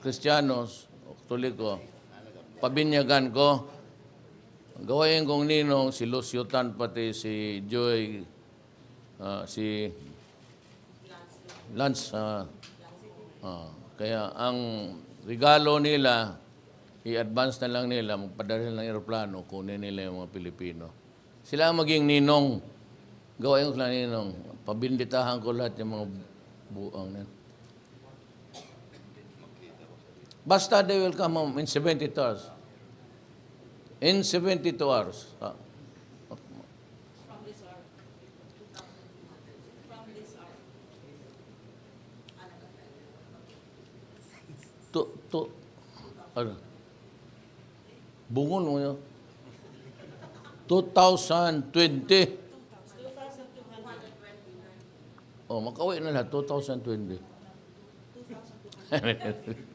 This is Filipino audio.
Kristiyanos, Katoliko, pabinyagan ko, gawain kong ninong si Lucio Tan, pati si Joy, ah, si Lance. ah, ah, kaya ang regalo nila, i-advance na lang nila, magpadala ng aeroplano, kunin nila yung mga Pilipino. Sila ang maging ninong. Gawain ko lang ninong. Pabinditahan ko lahat yung mga buang na. Basta they will come home in 72 hours. In 72 hours. Ah. To, to, ano? Bungon mo yun. 2020. Oh, makauwi na lahat, 2020.